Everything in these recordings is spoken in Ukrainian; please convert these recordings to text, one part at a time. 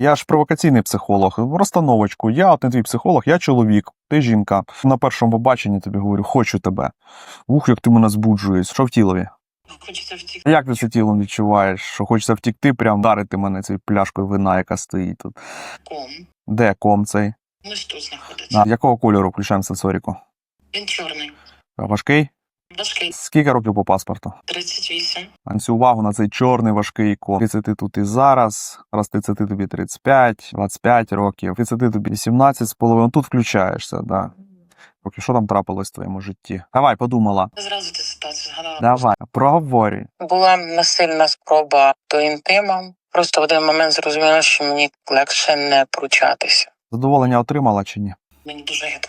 Я ж провокаційний психолог. Розстановочку. Я от не твій психолог, я чоловік, ти жінка. На першому побаченні тобі говорю, хочу тебе. Ух, як ти мене збуджуєш. Що в тілові? Хочеться втікти. Як ти це тілом відчуваєш? Що хочеться втікти, прям дарити мене цією пляшкою вина, яка стоїть тут. Ком. Де ком цей? Ось тут знаходиться. А, якого кольору включаємо сенсоріку? Він чорний. Важкий? Важкий. Скільки років по паспорту? 38. А всю увагу на цей чорний важкий ком. 30 тут і зараз, раз 30 тобі 35, 25 років, 30 тобі 18 з половиною. Тут включаєшся, да. Поки що там трапилось в твоєму житті? Давай, подумала. Зразу ти ситуацію згадала. Давай, проговорюй. Була насильна спроба до інтима. Просто в один момент зрозуміла, що мені легше не пручатися. Задоволення отримала чи ні? Мені дуже гидко.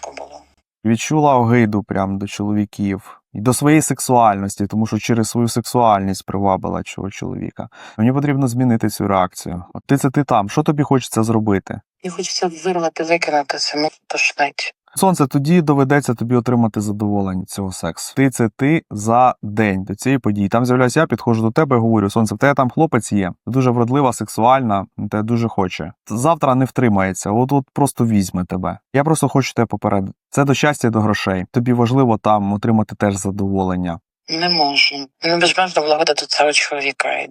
Відчула огиду прям до чоловіків і до своєї сексуальності, тому що через свою сексуальність привабила цього чоловіка. Мені потрібно змінити цю реакцію. От ти це ти там. Що тобі хочеться зробити? І хочеться вирвати, викинути це, ну тошнить. Сонце, тоді доведеться тобі отримати задоволення цього сексу. Ти це ти за день до цієї події. Там з'являюся я, підходжу до тебе і говорю: сонце, в тебе там хлопець є, дуже вродлива, сексуальна, тебе дуже хоче. Завтра не втримається, от от просто візьме тебе. Я просто хочу тебе попередити. Це до щастя до грошей. Тобі важливо там отримати теж задоволення. Не можу. Мені безмежно благода до цього чоловіка і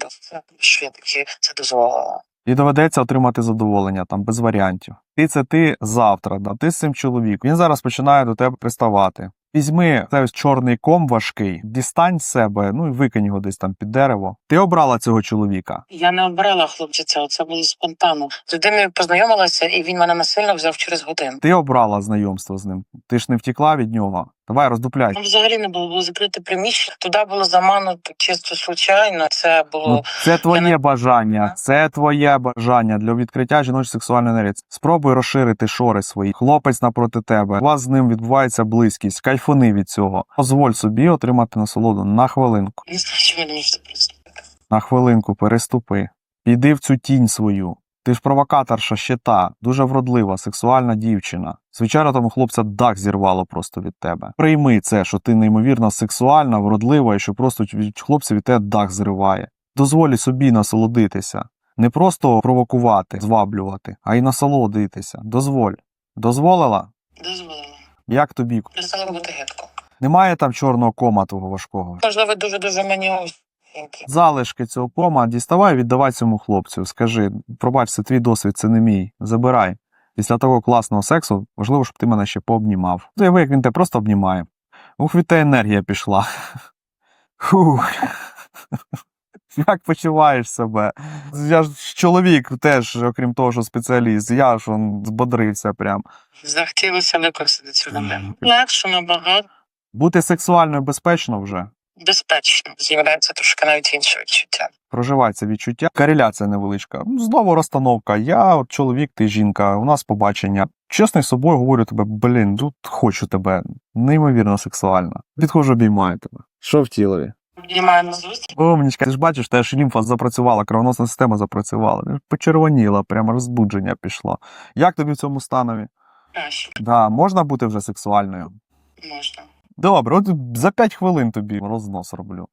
що я таки це дозволила. І доведеться отримати задоволення там без варіантів. Ти це ти завтра, да. ти з цим чоловіком. Він зараз починає до тебе приставати. Візьми цей ось чорний ком важкий, дістань себе, ну і викинь його десь там під дерево. Ти обрала цього чоловіка. Я не обирала хлопця це було спонтанно. З людиною познайомилася, і він мене насильно взяв через годину. Ти обрала знайомство з ним. Ти ж не втікла від нього. Давай роздупляй. Там взагалі не було, було закрите приміщення. Туди було замануто чисто случайно. Це було Ну, це твоє не- бажання, це твоє бажання для відкриття жіночої сексуальної енергії. Спробуй розширити шори свої. Хлопець напроти тебе. У вас з ним відбувається близькість. Кайфони від цього. Дозволь собі отримати насолоду на хвилинку. не знаю, що мені. На хвилинку переступи. Піди в цю тінь свою. Ти ж провокаторша ще та, дуже вродлива, сексуальна дівчина. Звичайно, тому хлопця дах зірвало просто від тебе. Прийми це, що ти неймовірно сексуальна, вродлива, і що просто хлопця від тебе дах зриває. Дозволі собі насолодитися. Не просто провокувати, зваблювати, а й насолодитися. Дозволь. Дозволила? Дозволила. Як тобі? Перестало бути гидко. Немає там чорного кома твого важкого. Можливо, дуже дуже мені ось. Залишки цього кома діставай, віддавай цьому хлопцю. Скажи, пробач, це твій досвід, це не мій. Забирай. Після такого класного сексу важливо, щоб ти мене ще пообнімав. Уяви, як він тебе просто обнімає. Ух, від тебе енергія пішла. Фух. Як почуваєш себе? Я ж чоловік теж, окрім того, що спеціаліст, я ж он збодрився прям. Захотілося використати цю. Легше набагато Бути сексуально безпечно вже. Безпечно. З'являється трошки навіть інше відчуття. Проживай це відчуття. Кореляція невеличка. Знову розстановка. Я от чоловік, ти жінка, у нас побачення. Чесно з собою говорю тебе, блін, тут хочу тебе. Неймовірно сексуальна. Підходжу, обіймаю тебе. Що в тілові? На зустріч. Умнічка, ти ж бачиш, теж лімфа запрацювала, кровоносна система запрацювала. Ти ж Почервоніла, прямо розбудження пішло. Як тобі в цьому станові? Краще Да, можна бути вже сексуальною? можна. Добре, от за 5 хвилин тобі рознос роблю.